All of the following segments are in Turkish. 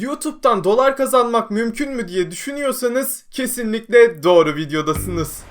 YouTube'dan dolar kazanmak mümkün mü diye düşünüyorsanız kesinlikle doğru videodasınız.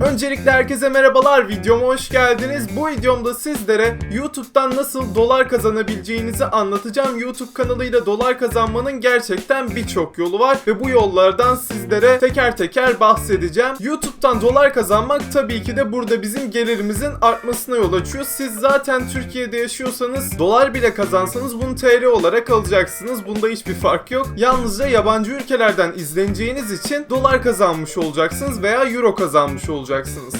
Öncelikle herkese merhabalar, videoma hoş geldiniz. Bu videomda sizlere YouTube'dan nasıl dolar kazanabileceğinizi anlatacağım. YouTube kanalıyla dolar kazanmanın gerçekten birçok yolu var ve bu yollardan sizlere teker teker bahsedeceğim. YouTube'dan dolar kazanmak tabii ki de burada bizim gelirimizin artmasına yol açıyor. Siz zaten Türkiye'de yaşıyorsanız dolar bile kazansanız bunu TL olarak alacaksınız. Bunda hiçbir fark yok. Yalnızca yabancı ülkelerden izleneceğiniz için dolar kazanmış olacaksınız veya euro kazanmış olacaksınız.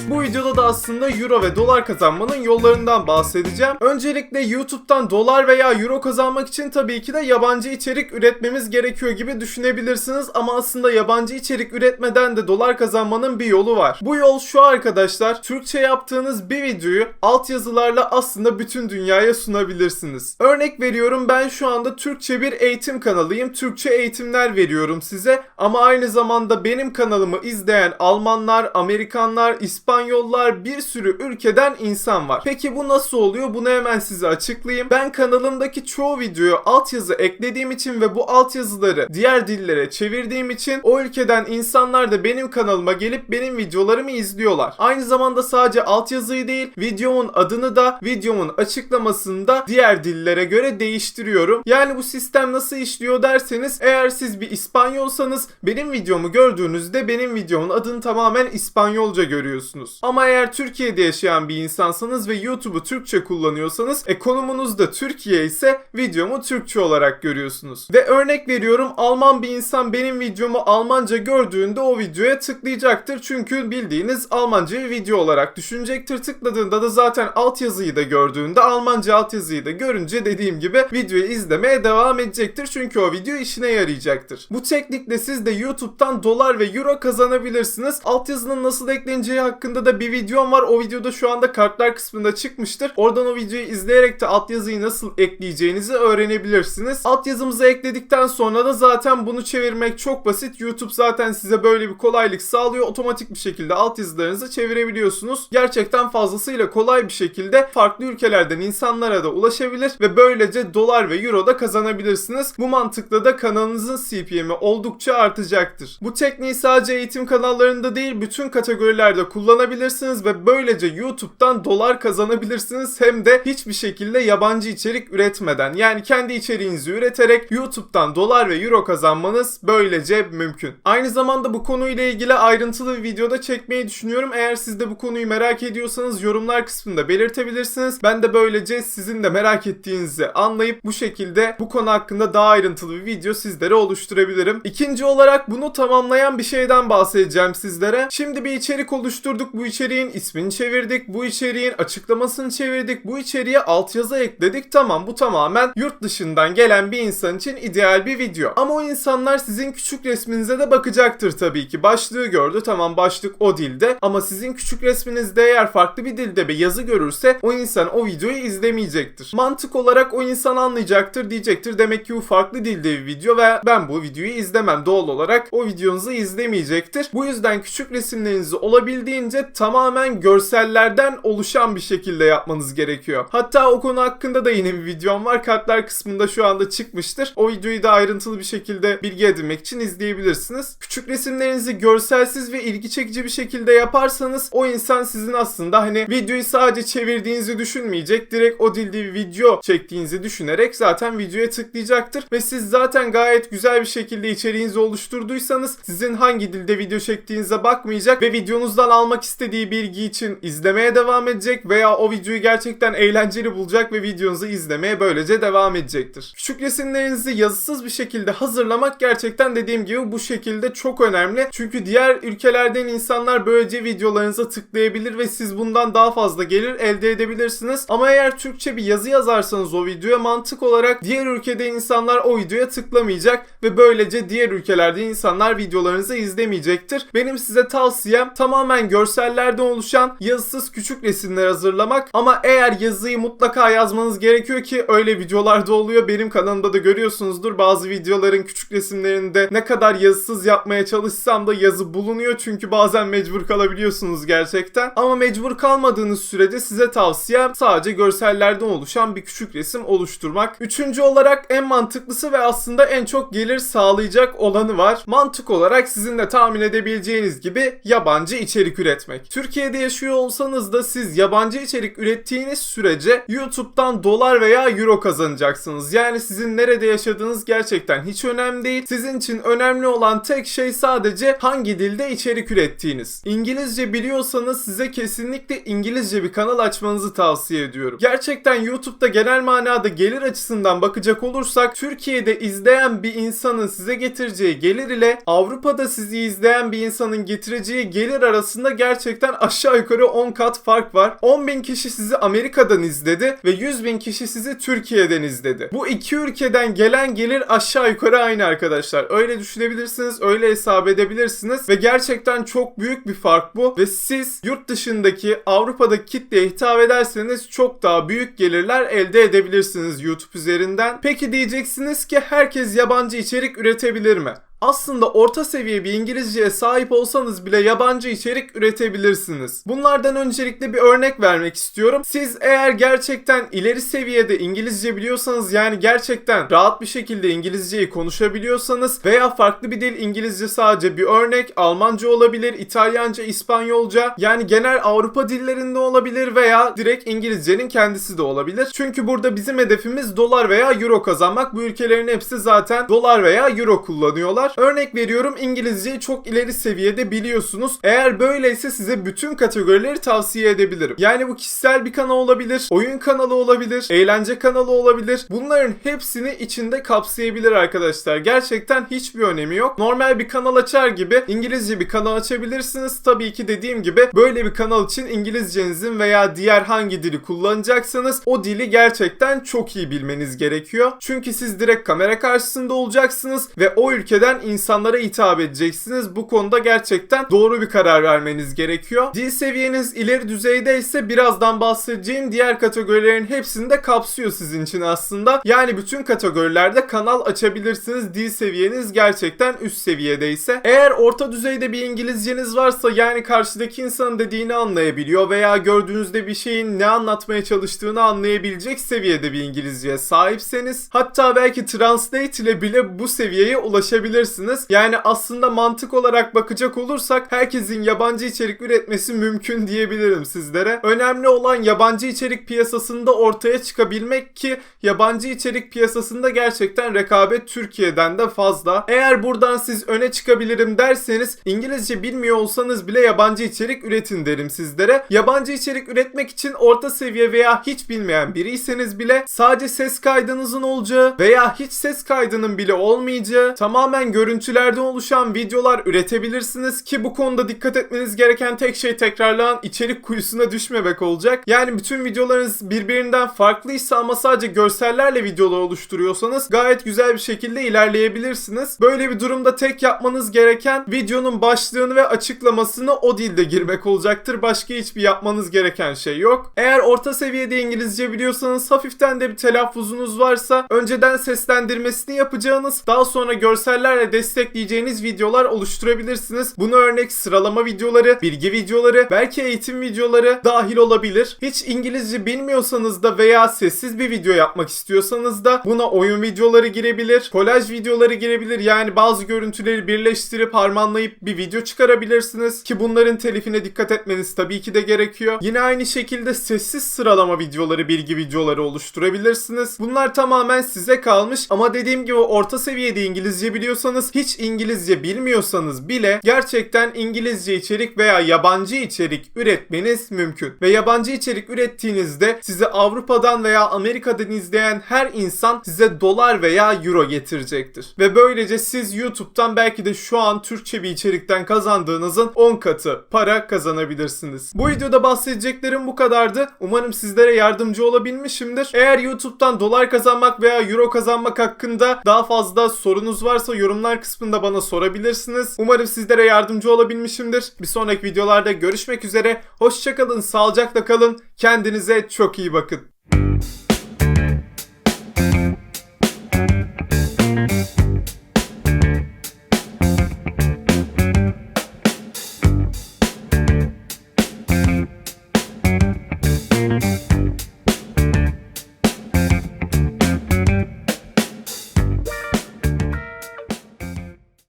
Bu videoda da aslında euro ve dolar kazanmanın yollarından bahsedeceğim. Öncelikle YouTube'dan dolar veya euro kazanmak için tabii ki de yabancı içerik üretmemiz gerekiyor gibi düşünebilirsiniz ama aslında yabancı içerik üretmeden de dolar kazanmanın bir yolu var. Bu yol şu arkadaşlar. Türkçe yaptığınız bir videoyu altyazılarla aslında bütün dünyaya sunabilirsiniz. Örnek veriyorum ben şu anda Türkçe bir eğitim kanalıyım. Türkçe eğitimler veriyorum size ama aynı zamanda benim kanalımı izleyen Almanlar, Amerikanlar, İspanyollar bir sürü ülkeden insan var. Peki bu nasıl oluyor? Bunu hemen size açıklayayım. Ben kanalımdaki çoğu videoya altyazı eklediğim için ve bu altyazıları diğer dillere çevirdiğim için o ülkeden insanlar da benim kanalıma gelip benim videolarımı izliyorlar. Aynı zamanda sadece altyazıyı değil, videomun adını da videomun açıklamasını da diğer dillere göre değiştiriyorum. Yani bu sistem nasıl işliyor derseniz eğer siz bir İspanyolsanız benim videomu gördüğünüzde benim videomun adını tamamen İspanyolca görüyorsunuz. Ama eğer Türkiye'de yaşayan bir insansanız ve YouTube'u Türkçe kullanıyorsanız e konumunuz da Türkiye ise videomu Türkçe olarak görüyorsunuz. Ve örnek veriyorum Alman bir insan benim videomu Almanca gördüğünde o videoya tıklayacaktır. Çünkü bildiğiniz Almanca bir video olarak düşünecektir. Tıkladığında da zaten altyazıyı da gördüğünde Almanca altyazıyı da görünce dediğim gibi videoyu izlemeye devam edecektir. Çünkü o video işine yarayacaktır. Bu teknikle siz de YouTube'dan dolar ve euro kazanabilirsiniz. Altyazının nasıl ekleneceği hakkında da bir videom var. O videoda şu anda kartlar kısmında çıkmıştır. Oradan o videoyu izleyerek de altyazıyı nasıl ekleyeceğinizi öğrenebilirsiniz. Altyazımızı ekledikten sonra da zaten bunu çevirmek çok basit. YouTube zaten size böyle bir kolaylık sağlıyor. Otomatik bir şekilde altyazılarınızı çevirebiliyorsunuz. Gerçekten fazlasıyla kolay bir şekilde farklı ülkelerden insanlara da ulaşabilir ve böylece dolar ve euro da kazanabilirsiniz. Bu mantıkla da kanalınızın CPM'i oldukça artacaktır. Bu tekniği sadece eğitim kanallarında değil bütün kategorilerde kullanabilirsiniz ve böylece YouTube'dan dolar kazanabilirsiniz hem de hiçbir şekilde yabancı içerik üretmeden yani kendi içeriğinizi üreterek YouTube'dan dolar ve euro kazanmanız böylece mümkün. Aynı zamanda bu konuyla ilgili ayrıntılı bir videoda çekmeyi düşünüyorum. Eğer siz de bu konuyu merak ediyorsanız yorumlar kısmında belirtebilirsiniz. Ben de böylece sizin de merak ettiğinizi anlayıp bu şekilde bu konu hakkında daha ayrıntılı bir video sizlere oluşturabilirim. İkinci olarak bunu tamamlayan bir şeyden bahsedeceğim sizlere. Şimdi bir içerik oluşturduk. Bu içeriğin ismini çevirdik. Bu içeriğin açıklamasını çevirdik. Bu içeriğe altyazı ekledik. Tamam bu tamamen yurt dışından gelen bir insan için ideal bir video. Ama o insanlar sizin küçük resminize de bakacaktır tabii ki. Başlığı gördü. Tamam başlık o dilde. Ama sizin küçük resminizde eğer farklı bir dilde bir yazı görürse o insan o videoyu izlemeyecektir. Mantık olarak o insan anlayacaktır diyecektir. Demek ki bu farklı dilde bir video ve ben bu videoyu izlemem. Doğal olarak o videonuzu izlemeyecektir. Bu yüzden küçük resimlerinizi olabildiğince tamamen görsellerden oluşan bir şekilde yapmanız gerekiyor. Hatta o konu hakkında da yine bir videom var. Kartlar kısmında şu anda çıkmıştır. O videoyu da ayrıntılı bir şekilde bilgi edinmek için izleyebilirsiniz. Küçük resimlerinizi görselsiz ve ilgi çekici bir şekilde yaparsanız o insan sizin aslında hani videoyu sadece çevirdiğinizi düşünmeyecek. Direkt o dilde bir video çektiğinizi düşünerek zaten videoya tıklayacaktır. Ve siz zaten gayet güzel bir şekilde içeriğinizi oluşturduysanız sizin hangi dilde video çektiğinize bakmayacak ve videonuzdan almak istediği bilgi için izlemeye devam edecek veya o videoyu gerçekten eğlenceli bulacak ve videonuzu izlemeye böylece devam edecektir. Küçük resimlerinizi yazısız bir şekilde hazırlamak gerçekten dediğim gibi bu şekilde çok önemli. Çünkü diğer ülkelerden insanlar böylece videolarınıza tıklayabilir ve siz bundan daha fazla gelir elde edebilirsiniz. Ama eğer Türkçe bir yazı yazarsanız o videoya mantık olarak diğer ülkede insanlar o videoya tıklamayacak ve böylece diğer ülkelerde insanlar videolarınızı izlemeyecektir. Benim size tavsiyem tamamen tamamen görsellerden oluşan yazısız küçük resimler hazırlamak. Ama eğer yazıyı mutlaka yazmanız gerekiyor ki öyle videolarda oluyor. Benim kanalımda da görüyorsunuzdur. Bazı videoların küçük resimlerinde ne kadar yazısız yapmaya çalışsam da yazı bulunuyor. Çünkü bazen mecbur kalabiliyorsunuz gerçekten. Ama mecbur kalmadığınız sürede size tavsiyem sadece görsellerden oluşan bir küçük resim oluşturmak. Üçüncü olarak en mantıklısı ve aslında en çok gelir sağlayacak olanı var. Mantık olarak sizin de tahmin edebileceğiniz gibi yabancı içerik üretmek. Türkiye'de yaşıyor olsanız da siz yabancı içerik ürettiğiniz sürece YouTube'dan dolar veya euro kazanacaksınız. Yani sizin nerede yaşadığınız gerçekten hiç önemli değil. Sizin için önemli olan tek şey sadece hangi dilde içerik ürettiğiniz. İngilizce biliyorsanız size kesinlikle İngilizce bir kanal açmanızı tavsiye ediyorum. Gerçekten YouTube'da genel manada gelir açısından bakacak olursak Türkiye'de izleyen bir insanın size getireceği gelir ile Avrupa'da sizi izleyen bir insanın getireceği gelir arasında gerçekten aşağı yukarı 10 kat fark var. 10 bin kişi sizi Amerika'dan izledi ve 100 bin kişi sizi Türkiye'den izledi. Bu iki ülkeden gelen gelir aşağı yukarı aynı arkadaşlar. Öyle düşünebilirsiniz, öyle hesap edebilirsiniz ve gerçekten çok büyük bir fark bu ve siz yurt dışındaki Avrupa'daki kitleye hitap ederseniz çok daha büyük gelirler elde edebilirsiniz YouTube üzerinden. Peki diyeceksiniz ki herkes yabancı içerik üretebilir mi? Aslında orta seviye bir İngilizceye sahip olsanız bile yabancı içerik üretebilirsiniz. Bunlardan öncelikle bir örnek vermek istiyorum. Siz eğer gerçekten ileri seviyede İngilizce biliyorsanız yani gerçekten rahat bir şekilde İngilizceyi konuşabiliyorsanız veya farklı bir dil İngilizce sadece bir örnek Almanca olabilir, İtalyanca, İspanyolca yani genel Avrupa dillerinde olabilir veya direkt İngilizcenin kendisi de olabilir. Çünkü burada bizim hedefimiz dolar veya euro kazanmak. Bu ülkelerin hepsi zaten dolar veya euro kullanıyorlar. Örnek veriyorum İngilizceyi çok ileri seviyede biliyorsunuz. Eğer böyleyse size bütün kategorileri tavsiye edebilirim. Yani bu kişisel bir kanal olabilir, oyun kanalı olabilir, eğlence kanalı olabilir. Bunların hepsini içinde kapsayabilir arkadaşlar. Gerçekten hiçbir önemi yok. Normal bir kanal açar gibi İngilizce bir kanal açabilirsiniz. Tabii ki dediğim gibi böyle bir kanal için İngilizcenizin veya diğer hangi dili kullanacaksanız o dili gerçekten çok iyi bilmeniz gerekiyor. Çünkü siz direkt kamera karşısında olacaksınız ve o ülkeden insanlara hitap edeceksiniz. Bu konuda gerçekten doğru bir karar vermeniz gerekiyor. Dil seviyeniz ileri düzeyde ise birazdan bahsedeceğim diğer kategorilerin hepsini de kapsıyor sizin için aslında. Yani bütün kategorilerde kanal açabilirsiniz. Dil seviyeniz gerçekten üst seviyedeyse. Eğer orta düzeyde bir İngilizceniz varsa yani karşıdaki insanın dediğini anlayabiliyor veya gördüğünüzde bir şeyin ne anlatmaya çalıştığını anlayabilecek seviyede bir İngilizceye sahipseniz hatta belki Translate ile bile bu seviyeye ulaşabilirsiniz. Yani aslında mantık olarak bakacak olursak herkesin yabancı içerik üretmesi mümkün diyebilirim sizlere. Önemli olan yabancı içerik piyasasında ortaya çıkabilmek ki yabancı içerik piyasasında gerçekten rekabet Türkiye'den de fazla. Eğer buradan siz öne çıkabilirim derseniz İngilizce bilmiyor olsanız bile yabancı içerik üretin derim sizlere. Yabancı içerik üretmek için orta seviye veya hiç bilmeyen biriyseniz bile sadece ses kaydınızın olacağı veya hiç ses kaydının bile olmayacağı tamamen görüntülerden oluşan videolar üretebilirsiniz ki bu konuda dikkat etmeniz gereken tek şey tekrarlanan içerik kuyusuna düşmemek olacak. Yani bütün videolarınız birbirinden farklıysa ama sadece görsellerle videolar oluşturuyorsanız gayet güzel bir şekilde ilerleyebilirsiniz. Böyle bir durumda tek yapmanız gereken videonun başlığını ve açıklamasını o dilde girmek olacaktır. Başka hiçbir yapmanız gereken şey yok. Eğer orta seviyede İngilizce biliyorsanız hafiften de bir telaffuzunuz varsa önceden seslendirmesini yapacağınız daha sonra görsellerle destekleyeceğiniz videolar oluşturabilirsiniz. Bunu örnek sıralama videoları, bilgi videoları, belki eğitim videoları dahil olabilir. Hiç İngilizce bilmiyorsanız da veya sessiz bir video yapmak istiyorsanız da buna oyun videoları girebilir, kolaj videoları girebilir. Yani bazı görüntüleri birleştirip harmanlayıp bir video çıkarabilirsiniz ki bunların telifine dikkat etmeniz tabii ki de gerekiyor. Yine aynı şekilde sessiz sıralama videoları, bilgi videoları oluşturabilirsiniz. Bunlar tamamen size kalmış ama dediğim gibi orta seviyede İngilizce biliyorsanız hiç İngilizce bilmiyorsanız bile gerçekten İngilizce içerik veya yabancı içerik üretmeniz mümkün. Ve yabancı içerik ürettiğinizde sizi Avrupa'dan veya Amerika'dan izleyen her insan size dolar veya euro getirecektir. Ve böylece siz YouTube'dan belki de şu an Türkçe bir içerikten kazandığınızın 10 katı para kazanabilirsiniz. Bu videoda bahsedeceklerim bu kadardı. Umarım sizlere yardımcı olabilmişimdir. Eğer YouTube'dan dolar kazanmak veya euro kazanmak hakkında daha fazla sorunuz varsa yorumlar yorumlar kısmında bana sorabilirsiniz. Umarım sizlere yardımcı olabilmişimdir. Bir sonraki videolarda görüşmek üzere. Hoşçakalın, sağlıcakla kalın. Kendinize çok iyi bakın.